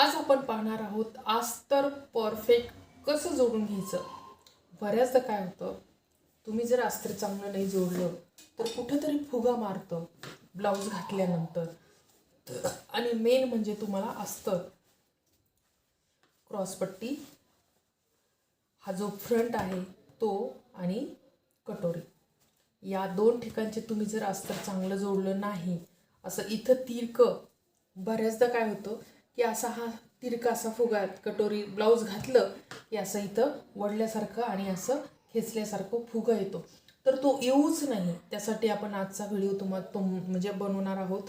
आज आपण पाहणार आहोत अस्तर परफेक्ट कसं जोडून घ्यायचं? बऱ्याचदा काय होतं तुम्ही जर अस्तर चांगलं नाही जोडलं तर कुठंतरी फुगा मारतं ब्लाऊज घातल्यानंतर. आणि मेन म्हणजे तुम्हाला अस्तर. क्रॉसपट्टी हा जो फ्रंट आहे तो आणि कटोरी. या दोन ठिकाणचे तुम्ही जर अस्तर चांगलं जोडलं नाही असं इथं तिरकं बऱ्याचदा काय होतं की असा हा तिरका असा फुगा कटोरी ब्लाऊज घातलं की असं इथं वडल्यासारखं आणि असं खेचल्यासारखं फुगा येतो. तर तो येऊच नाही. त्यासाठी आपण आजचा व्हिडिओ तुम्हाला तुम म्हणजे बनवणार आहोत.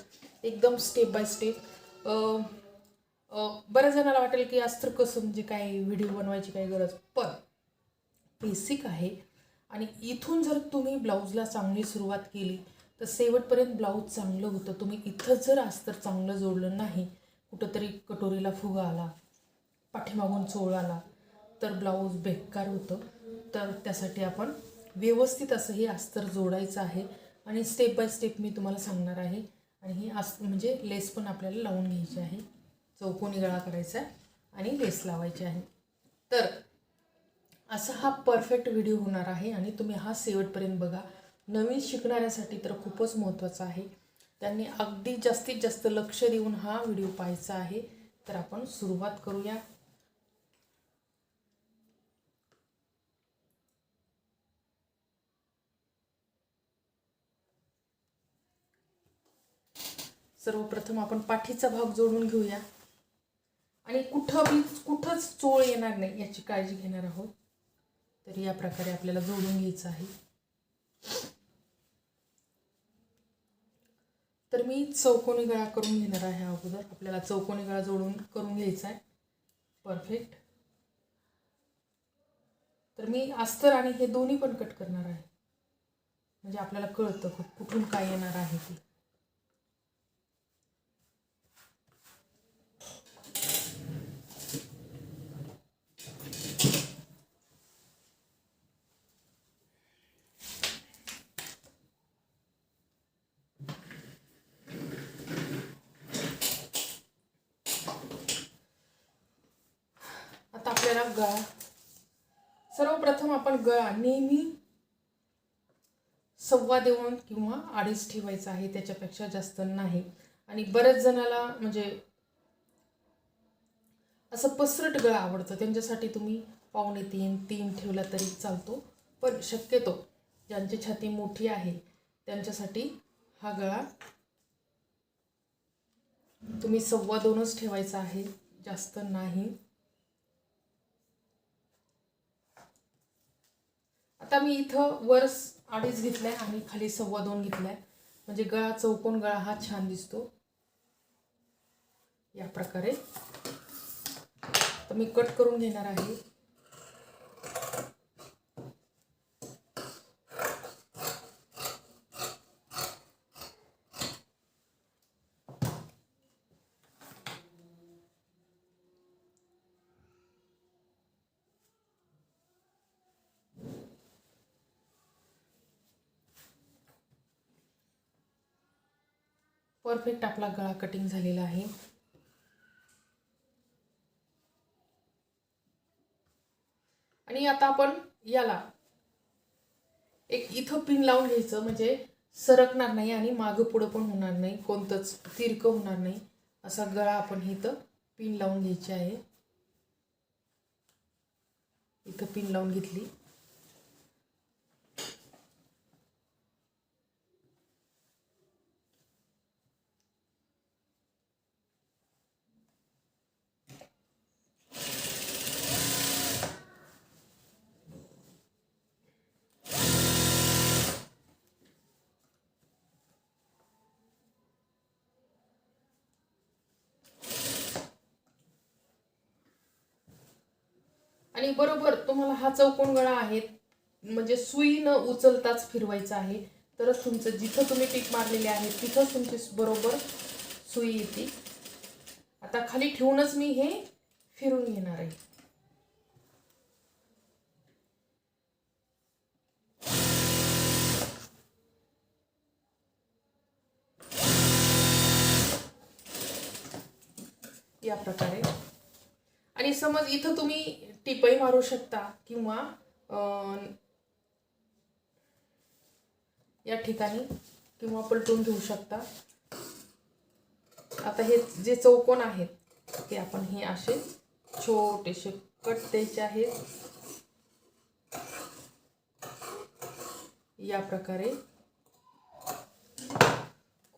एकदम स्टेप बाय स्टेप बऱ्याच जणाला वाटेल की अस्तर कसं म्हणजे काय व्हिडिओ बनवायची काही गरज पण बेसिक आहे. आणि इथून जर तुम्ही ब्लाऊजला चांगली सुरुवात केली तर शेवटपर्यंत ब्लाऊज चांगलं होतं. तुम्ही इथं जर अस्तर चांगलं जोडलं नाही कुठंतरी कटोरीला फुगा आला पाठीमागून चोळ आला तर ब्लाऊज बेकार होतं. तर त्यासाठी आपण व्यवस्थित असं हे अस्तर जोडायचं आहे आणि स्टेप बाय स्टेप मी तुम्हाला सांगणार आहे. आणि ही आस म्हणजे लेस पण आपल्याला लावून घ्यायची आहे. चौकोनी गळा करायचा आहे आणि लेस लावायची आहे. तर असा हा परफेक्ट व्हिडिओ होणार आहे आणि तुम्ही हा शेवटपर्यंत बघा. नवीन शिकणाऱ्यासाठी तर खूपच महत्त्वाचा आहे. त्यांनी अगदी जास्तीत जास्त लक्ष देऊन हा व्हिडिओ पाहायचा आहे. तर आपण सुरुवात करूया. सर्वप्रथम आपण पाठीचा भाग जोडून घेऊया. आणि कुठं बी कुठंच चोळ येणार नाही याची काळजी घेणार आहोत. तर या प्रकारे आपल्याला जोडून घ्यायचं आहे. तर मी चौकोनी गळा करून घेणार आहे अगोदर. आपल्याला चौकोनी गळा जोडून करून घ्यायचा आहे. परफेक्ट तर मी अस्तर आणि हे दोन्ही पण कट करणार आहे. म्हणजे आपल्याला कळतं कुठून काय येणार आहे ते आता आपल्याला गळा सर्वप्रथम आपण गळा नेहमी सव्वा देऊन किंवा आडीच ठेवायचा आहे त्याच्यापेक्षा जास्त नाही. आणि बऱ्याच जणाला म्हणजे असं पसरट गळा आवडतं. त्यांच्यासाठी तुम्ही पावणे तीन तीन ठेवला तरी चालतो. पण शक्यतो ज्यांची छाती मोठी आहे त्यांच्यासाठी हा गळा तुम्ही सव्वा दोनच ठेवायचा आहे. जास्त नाही. आता मी इथं वर अडीच अडीच आहे आणि खाली सव्वा दोन घेतलाय. म्हणजे गळा चौकोन गळा हा छान दिसतो. या प्रकारे. तर मी कट करून घेणार आहे. परफेक्ट आपला गळा कटिंग झालेला आहे. आणि आता आपण याला एक इथं पिन लावून घ्यायचं म्हणजे सरकणार नाही आणि मागं पुढं पण होणार नाही कोणतंच तिरकं होणार नाही. असा गळा आपण इथं पिन लावून घ्यायची आहे. इथं पिन लावून घेतली. आणि बरोबर तुम्हाला हा चौकोन गळा आहे. म्हणजे सुई न उचलताच फिरवायचा आहे. तरच तुमचं जिथं तुम्ही पीक मारलेले आहे तिथंच तुमची बरोबर सुई येते. आता खाली ठेवूनच मी हे फिरून घेणार आहे. या प्रकारे. आणि समज इथं तुम्ही टिपही मारू शकता किंवा या ठिकाणी किंवा पलटून घेऊ शकता. आता हे जे चौकोन आहेत ते आपण हे असे छोटेसे कट द्यायचे आहेत. या प्रकारे.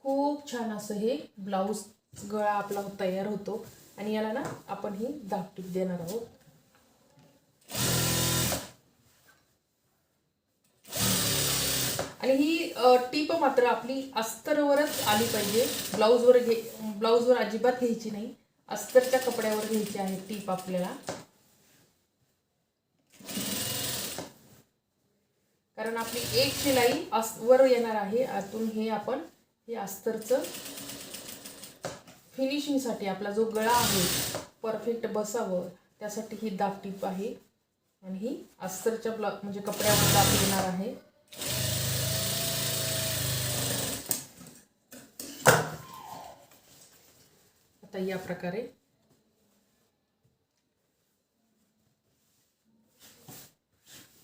खूप छान असं हे ब्लाऊज गळा आपला तयार होतो आणि याला ना आपण ही दापटीप देणार आहोत. ही टीप मात्र आपली अस्तरवरच आली पाहिजे. ब्लाऊजवर घे ब्लाऊजवर अजिबात घ्यायची नाही. अस्तरच्या कपड्यावर घ्यायची आहे टीप आपल्याला. कारण आपली एक शिलाई अस वर येणार आहे. आतून हे आपण हे अस्तरचं फिनिशिंगसाठी आपला जो गळा आहे परफेक्ट बसावं त्यासाठी ही दाब टीप आहे. आणि ही अस्तरच्या ब्ला म्हणजे कपड्यावर दाब येणार आहे. आता या प्रकारे.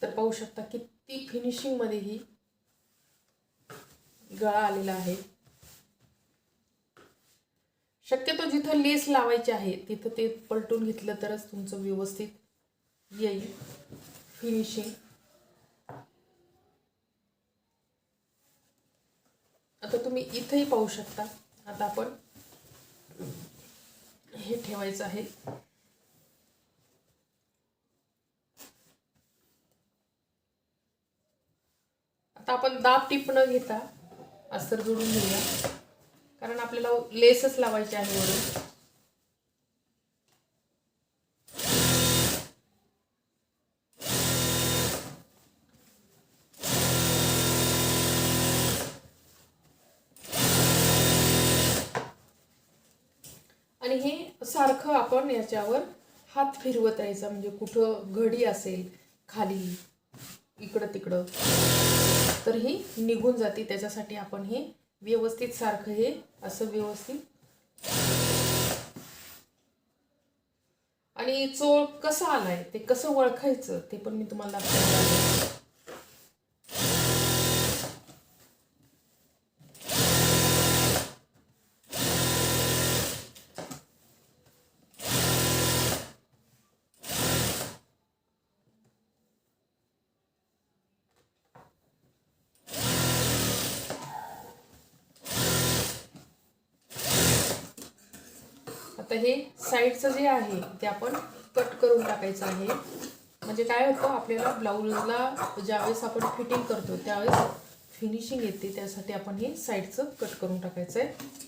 तर पाहू शकता किती फिनिशिंगमध्ये ही गळा आलेला आहे. शक्यतो जिथं लेस लावायची आहे तिथं ते पलटून घेतलं तरच तुमचं व्यवस्थित येईल फिनिशिंग आता तुम्ही इथंही पाहू शकता. आता आपण हे ठेवायचं आहे. आता आपण दाब टीप न घेता अस्तर जोडून घेऊया. कारण आपल्याला लेसच लावायचे आहे वरून. आणि हे सारखं आपण याच्यावर हात फिरवत राहायचा म्हणजे कुठं घडी असेल खाली इकडं तिकडं तर ही निघून जाते. त्याच्यासाठी आपण हे व्यवस्थित सारखं हे असं व्यवस्थित. आणि चोळ कसा आलाय ते कसं ओळखायचं ते पण मी तुम्हाला आता हे साईडचं जे आहे ते आपण कट करून टाकायचं आहे. म्हणजे काय होतं आपल्याला ब्लाऊजला ज्यावेळेस आपण फिटिंग करतो त्यावेळेस फिनिशिंग येते त्यासाठी आपण हे साईडचं कट करून टाकायचं आहे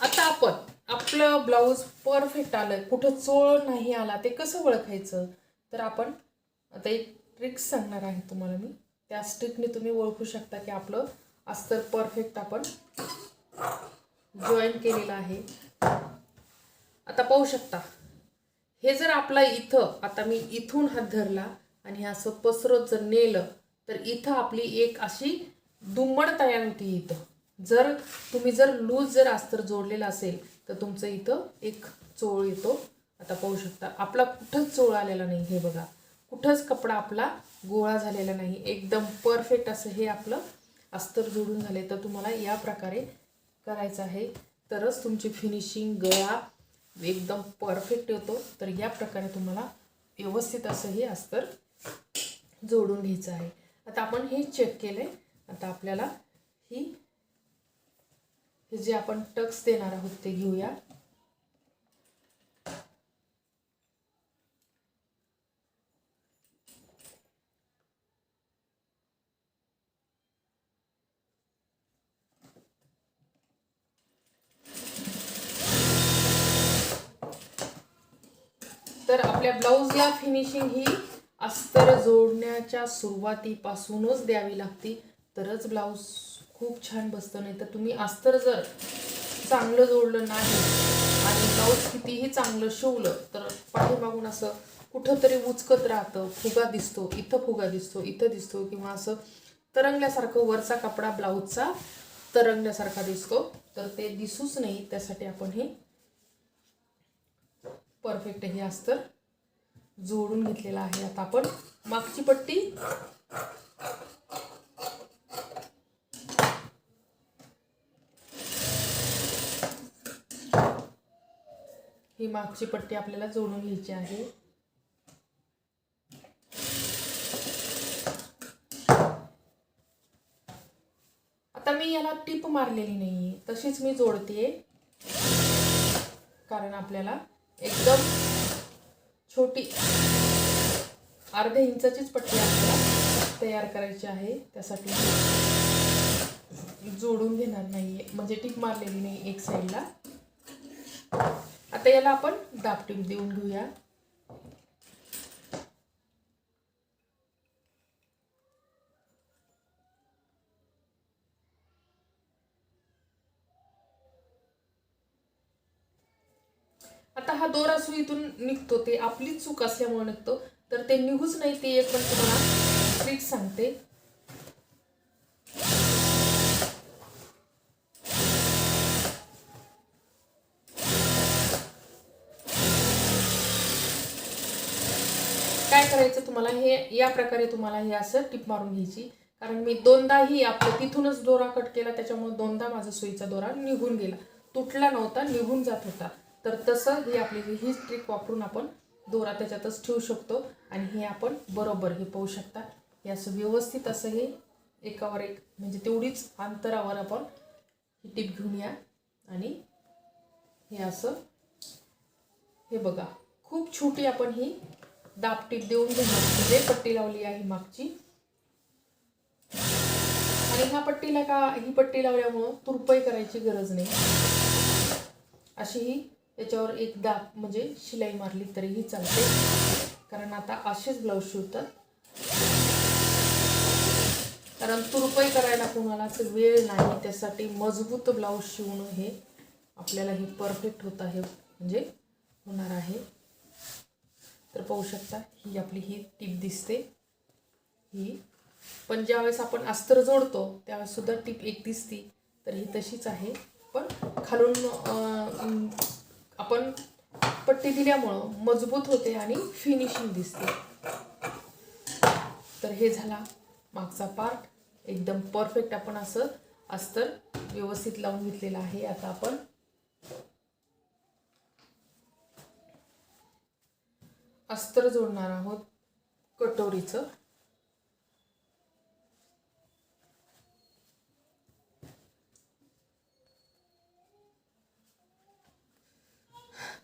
आता आपण आपलं ब्लाऊज परफेक्ट आलं कुठं चोळ नाही आला ते कसं ओळखायचं? तर आपण आता एक ट्रिक्स सांगणार आहे तुम्हाला मी. त्या स्ट्रिकने तुम्ही ओळखू शकता की आपलं अस्तर परफेक्ट आपण जॉईन केलेलं आहे. आता पाहू शकता. हे जर आपला इथं आता मी इथून हात धरला आणि हे असं पसरत जर नेलं तर इथं आपली एक अशी दुमड तयार होती इथं. जर तुम्ही जर लूज जर अस्तर जोडलेलं असेल तर तुमचं इथं एक चोळ येतो. आता पाहू शकता आपला कुठंच चोळ आलेला नाही हे बघा. कुठंच कपडा आपला गोळा झालेला नाही. एकदम परफेक्ट असं हे आपलं अस्तर जोडून झाले तर तुम्हाला या प्रकारे करायचं आहे. तरच तुमची फिनिशिंग गळा एकदम परफेक्ट येतो. तर या प्रकारे तुम्हाला व्यवस्थित असं हे अस्तर जोडून घ्यायचं आहे. आता आपण हे चेक केलंय. आता आपल्याला ही जे आपण टक्स देणार आहोत ते घेऊया. तर आपल्या ब्लाऊजला फिनिशिंग ही अस्तर जोडण्याच्या सुरुवातीपासूनच द्यावी लागते. तरच ब्लाऊज खूप छान बसतं नाही तर तुम्ही अस्तर जर चांगलं जोडलं नाही आणि ब्लाऊज कितीही चांगलं शिवलं तर पाठीमागून असं कुठंतरी उचकत राहतं फुगा दिसतो इथं फुगा दिसतो इथं दिसतो किंवा असं तरंगल्यासारखं वरचा कपडा ब्लाऊजचा तरंगल्यासारखा दिसतो. तर ते दिसूच नाही त्यासाठी आपण हे परफेक्ट हे अस्तर जोडून घेतलेलं आहे. आता आपण मागची पट्टी ही मागची पट्टी आपल्याला जोडून घ्यायची आहे. आता मी याला टिप मारलेली नाही तशीच मी जोडते. कारण आपल्याला एकदम छोटी अर्ध्या इंचाचीच पट्टी आपल्याला तयार करायची आहे. त्यासाठी जोडून घेणार नाही म्हणजे टिप मारलेली नाही एक साईडला आता याला आपण दापटीप देऊन घेऊया. आता हा दोरा सुईतून निघतो ते आपलीच चूक असल्यामुळे निघतो. तर ते निघूच नाही ते एक पण तुम्हाला ट्रिक सांगते काय हे या प्रकारे तुम्हाला हे असं टिप मारून घ्यायची. कारण मी दोनदाही आपलं तिथूनच दोरा कट केला त्याच्यामुळे दोनदा माझा सुईचा दोरा निघून गेला. तुटला नव्हता निघून जात होता. तर तसं ही आपली ही ट्रिक वापरून आपण दोरा त्याच्यातच ठेवू शकतो आणि हे आपण बरोबर हे पाहू शकता. हे असं व्यवस्थित असं हे एकावर एक म्हणजे तेवढीच अंतरावर आपण ही टीप घेऊन या. आणि हे असं हे बघा खूप छोटी आपण ही दापटीप देऊन घेणार. म्हणजे पट्टी लावली आहे मागची. आणि ह्या पट्टीला का ही पट्टी लावल्यामुळं तुरपई करायची गरज नाही. अशी ही याच्यावर एक दाब म्हणजे शिलाई मारली तरीही चालते. कारण आता असेच ब्लाऊज शिवतात. कारण तुरपई करायला कोणालाच वेळ नाही. त्यासाठी मजबूत ब्लाऊज शिवणं हे आपल्याला हे परफेक्ट होत आहे म्हणजे होणार आहे. तर पाहू शकता ही आपली ही टीप दिसते. ही. पण ज्यावेळेस आपण अस्तर जोडतो त्यावेळेस सुद्धा टीप एक दिसती. तर ही तशीच आहे. पण खालून आपण पट्टी दिल्यामुळं मजबूत होते आणि फिनिशिंग दिसते. तर हे झाला मागचा पार्ट एकदम परफेक्ट आपण असं अस्तर व्यवस्थित लावून घेतलेलं आहे. आता आपण अस्तर जोडणार आहोत कटोरीचं.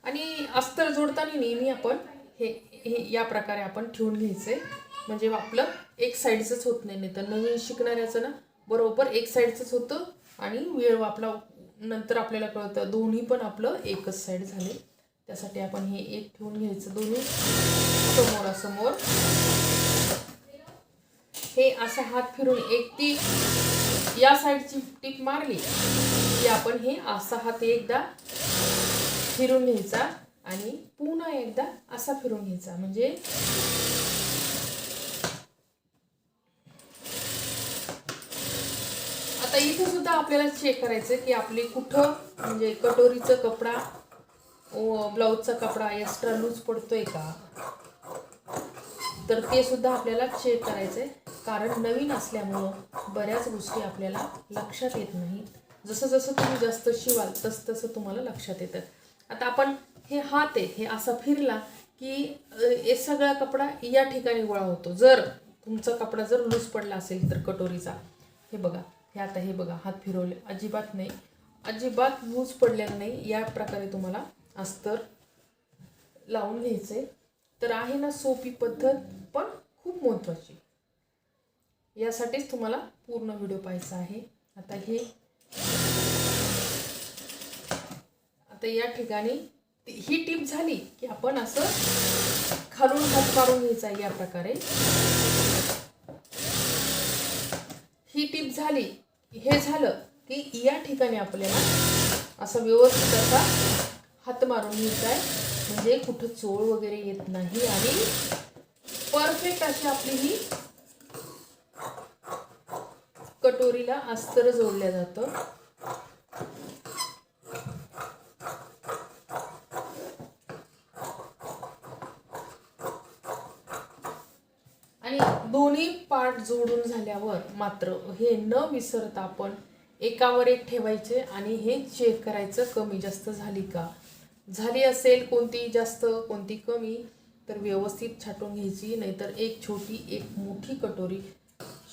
आणि अस्तर जोडताना नेहमी आपण हे हे या प्रकारे आपण ठेवून घ्यायचंय. म्हणजे आपलं एक साईडचंच होत नाही नाही तर नवीन शिकणाऱ्याचं ना बरोबर एक साईडचंच होतं आणि वेळ आपला नंतर आपल्याला कळतं दोन्ही पण आपलं एकच साईड झाले. त्यासाठी आपण हे एक ठेवून घ्यायचं दोन्ही. समोरासमोर. हे असा हात फिरून एक ती या साईडची टीप मारली की आपण हे असा हात एकदा फिरून घ्यायचा आणि पुन्हा एकदा असा फिरून घ्यायचा. म्हणजे आता इथे सुद्धा आपल्याला चेक करायचं की आपली कुठं म्हणजे कटोरीचा कपडा ब्लाऊजचा कपडा एक्स्ट्रा लूज पडतोय का? तर ते सुद्धा आपल्याला चेक करायचंय. कारण नवीन असल्यामुळं बऱ्याच गोष्टी आपल्याला लक्षात येत नाहीत. जसं जसं तुम्ही जास्त शिवाल तसं तसं तुम्हाला लक्षात येतं. आता आपण हे हात आहे हे असा फिरला की हे सगळा कपडा या ठिकाणी गोळा होतो. जर तुमचा कपडा जर लूज पडला असेल तर कटोरीचा. हे बघा हे आता हे बघा हात फिरवले. अजिबात नाही. अजिबात लूज पडलेला नाही. या प्रकारे तुम्हाला अस्तर लावून घ्यायचे. तर आहे ना सोपी पद्धत पण खूप महत्त्वाची यासाठीच तुम्हाला पूर्ण व्हिडिओ पाहायचा आहे. आता हे आता या ठिकाणी ही टीप झाली की आपण असं खालून हात मारून घ्यायचा या प्रकारे. ही टीप झाली हे झालं की या ठिकाणी आपल्याला असं व्यवस्थित असा हात मारून घ्यायचा आहे. म्हणजे कुठं चोळ वगैरे येत नाही आणि परफेक्ट अशी आपली ही कटोरीला अस्तर जोडल्या जातं. आणि दोन्ही पार्ट जोडून झाल्यावर मात्र हे न विसरता आपण एकावर एक ठेवायचे आणि हे चेक करायचं कमी जास्त झाली का? झाली असेल कोणती जास्त कोणती कमी तर व्यवस्थित छाटून घ्यायची नाहीतर एक छोटी एक मोठी कटोरी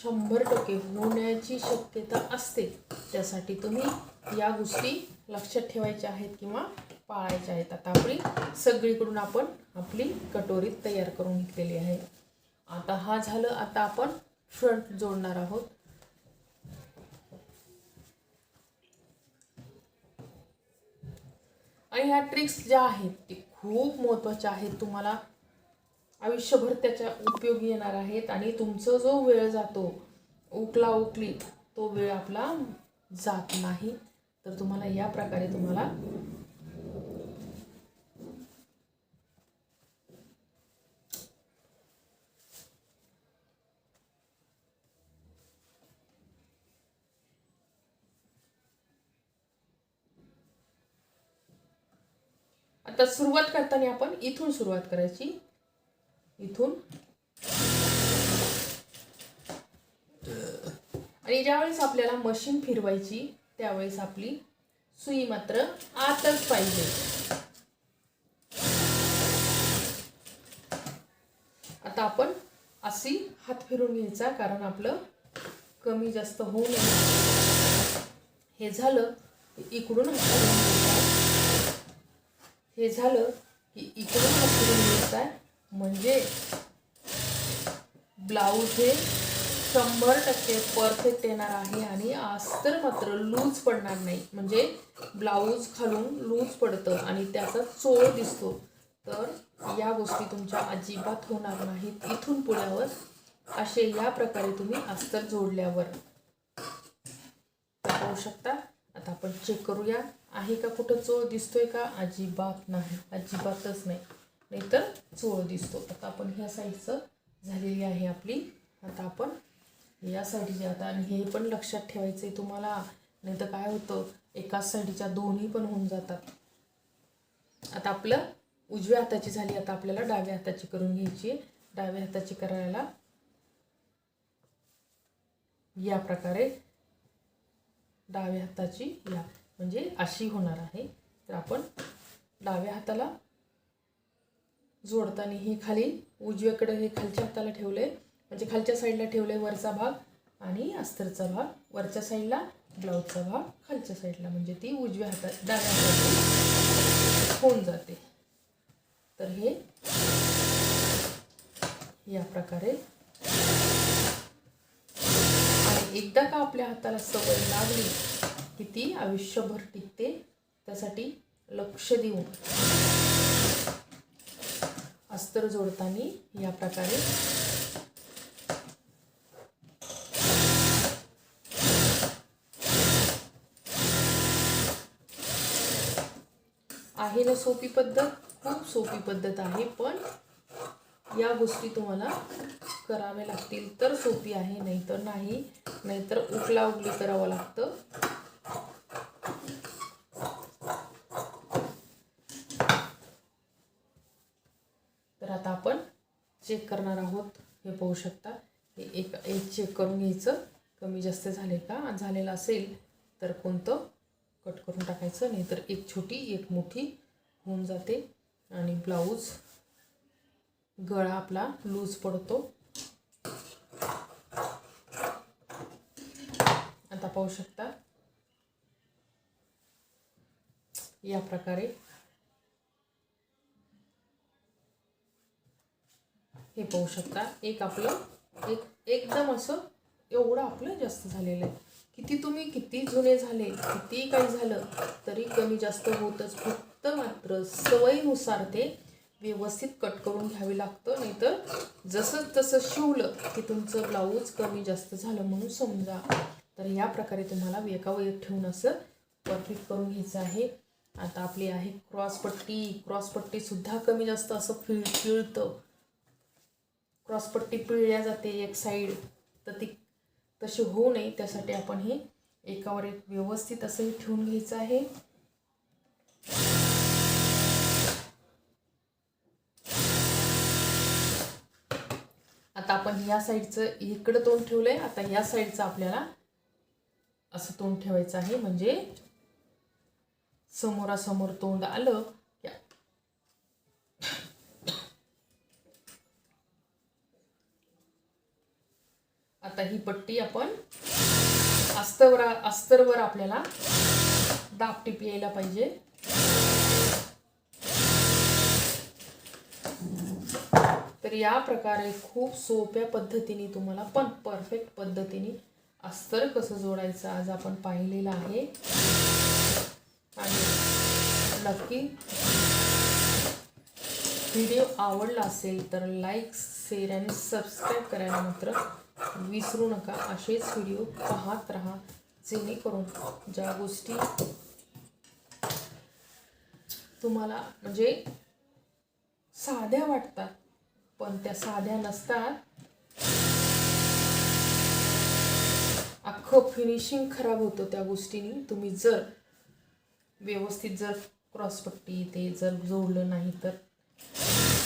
शंभर टक्के होण्याची शक्यता असते. त्यासाठी तुम्ही या गोष्टी लक्षात ठेवायच्या आहेत किंवा पाळायच्या आहेत. आता आपली सगळीकडून आपण आपली कटोरी तयार करून घेतलेली आहे. आता हा झालं आता आपण फ्रंट जोडणार आहोत. आणि ह्या ट्रिक्स ज्या आहेत ते खूप महत्त्वाच्या आहेत. तुम्हाला आयुष्यभर त्याच्या उपयोगी येणार आहेत आणि तुमचा जो वेळ जातो उकला उकली तो वेळ आपला जात नाही. तर तुम्हाला या प्रकारे तुम्हाला आता सुरुवात करताना आपण इथून सुरुवात करायची. इथून. आणि ज्यावेळेस आपल्याला मशीन फिरवायची त्यावेळेस आपली सुई मात्र आतच पाहिजे. आता आपण अशी हात फिरून घ्यायचा कारण आपलं कमी जास्त होऊ नये. हे झालं. इकडून हे झालं की इकडून फिरून घ्यायचा आहे म्हणजे ब्लाऊज हे शंभर टक्के परफेक्ट येणार आहे आणि अस्तर मात्र लूज पडणार नाही. म्हणजे ब्लाऊज खालून लूज पडतं आणि त्याचा चोळ दिसतो. तर या गोष्टी तुमच्या अजिबात होणार नाहीत. इथून पुण्यावर असे या प्रकारे तुम्ही अस्तर जोडल्यावर. पाहू शकता? आता आपण चेक करूया. आहे का कुठं चोळ दिसतोय का? अजिबात नाही. अजिबातच नाही. नाहीतर चोळ दिसतो. आता आपण ह्या साईडचं झालेली आहे आपली. आता आपण या साईडची आता आणि हे पण लक्षात ठेवायचं आहे तुम्हाला. नाही तर काय होतं? एकाच साईडच्या दोन्ही पण होऊन जातात. आता आपलं उजव्या हाताची झाली. आता आपल्याला डाव्या हाताची करून घ्यायची आहे. डाव्या हाताची करायला या प्रकारे डाव्या हाताची या. म्हणजे अशी होणार आहे. तर आपण डाव्या हाताला जोडताना हे खाली उजव्याकडे हे खालच्या हाताला ठेवले. म्हणजे खालच्या साईडला ठेवले वरचा भाग आणि अस्तरचा भाग. वरच्या साईडला ब्लाऊजचा भाग. खालच्या साईडला म्हणजे ती उजव्या हातात डाव्या हातात होऊन जाते. तर हे या प्रकारे आणि एकदा का आपल्या हाताला सवय लागली ती आयुष्यभर टिकते त्यासाठी लक्ष देऊन. अस्तर जोडताना या प्रकारे. आहे ना सोपी पद्धत? खूप सोपी पद्धत आहे पण या गोष्टी तुम्हाला कराव्या लागतील. तर सोपी आहे नाहीतर नाही. नाहीतर उकला उकली करावं लागतं तर आता आपण चेक करणार आहोत. हे पाहू शकता. हे एक एक चेक करून घ्यायचं. कमी जास्त झाले का? झालेलं असेल तर कोणतं? कट करून टाकायचं. नाही तर एक छोटी एक मोठी होऊन जाते. आणि ब्लाऊज गळा आपला लूज पडतो. आता पाहू शकता. या प्रकारे हे पाहू शकता. एक आपलं एक एकदम असं एवढं आपलं जास्त झालेलं आहे. किती तुम्ही किती जुने झाले किती काही झालं तरी कमी जास्त होतच. फक्त मात्र सवयीनुसार ते व्यवस्थित कट करून घ्यावे लागतं. नाहीतर जसं तसं शिवलं की तुमचं ब्लाऊज कमी जास्त झालं म्हणून समजा. तर या प्रकारे तुम्हाला वेकावेक ठेवून असं परफेक्ट करून घ्यायचं आहे. आता आपली आहे क्रॉसपट्टी. क्रॉसपट्टीसुद्धा कमी जास्त असं फिळ फिळतं. क्रॉसपट्टी पिळल्या जाते एक साईड तर ती तशी होऊ नये. त्यासाठी आपण हे एकावर एक व्यवस्थित असं हे ठेवून घ्यायचं आहे. आता आपण या साईडचं इकडं तोंड ठेवलंय. आता या साईडचं आपल्याला असं तोंड ठेवायचं आहे. म्हणजे समोरासमोर तोंड आलं की आता ही पट्टी आपण अस्तवर अस्तरवर आपल्याला दाब टिप यायला पाहिजे. तर या प्रकारे खूप सोप्या पद्धतीने तुम्हाला पण परफेक्ट पद्धतीने अस्तर कसं जोडायचं आज आपण पाहिलेलं आहे. आणि नक्की व्हिडिओ आवडला असेल तर लाईक शेअर आणि सबस्क्राईब करायला मात्र विसरू नका असेच व्हिडिओ पाहत राहा जेणेकरून ज्या गोष्टी तुम्हाला म्हणजे साध्या वाटतात पण त्या साध्या नसतात. अख्खं फिनिशिंग खराब होतं त्या गोष्टीने. तुम्ही जर व्यवस्थित जर क्रॉसपट्टी ते जर जोडलं नाही तर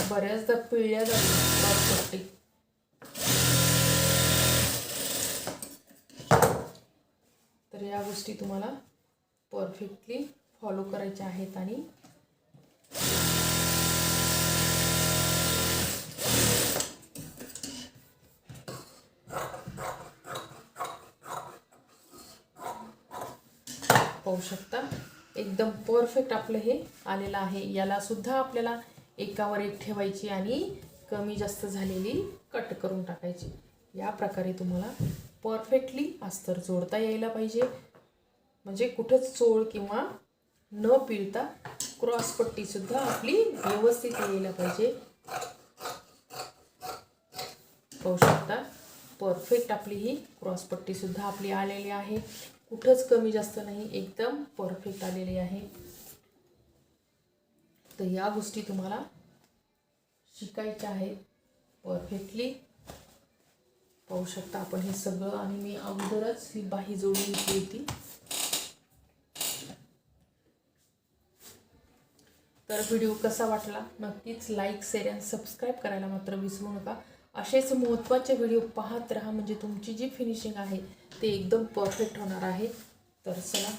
बऱ्याचदा पिळल्या जातात क्रॉसपट्टी तर या गोष्टी तुम्हाला परफेक्टली फॉलो करायच्या आहेत आणि पाहू शकता. एकदम परफेक्ट आपलं हे आलेलं आहे. याला सुद्धा आपल्याला एकावर एक ठेवायची आणि कमी जास्त झालेली कट करून टाकायची. या प्रकारे तुम्हाला परफेक्टली अस्तर जोडता यायला पाहिजे. म्हणजे कुठंच चोळ किंवा न पिळता क्रॉसपट्टीसुद्धा आपली व्यवस्थित यायला पाहिजे. पाहू शकता परफेक्ट आपली ही क्रॉसपट्टीसुद्धा आपली आलेली आहे. कुठंच कमी जास्त नाही एकदम परफेक्ट आलेली आहे. तर या गोष्टी तुम्हाला शिकायच्या आहेत. परफेक्टली पाहू शकता आपण हे सगळं आणि मी अगोदरच ही बाही जोडून घेतली होती. तर व्हिडिओ कसा वाटला नक्कीच लाईक शेअर आणि सबस्क्राईब करायला मात्र विसरू नका. असेच महत्त्वाचे व्हिडिओ पाहत राहा म्हणजे तुमची जी फिनिशिंग आहे ते एकदम परफेक्ट होणार आहे. तर चला.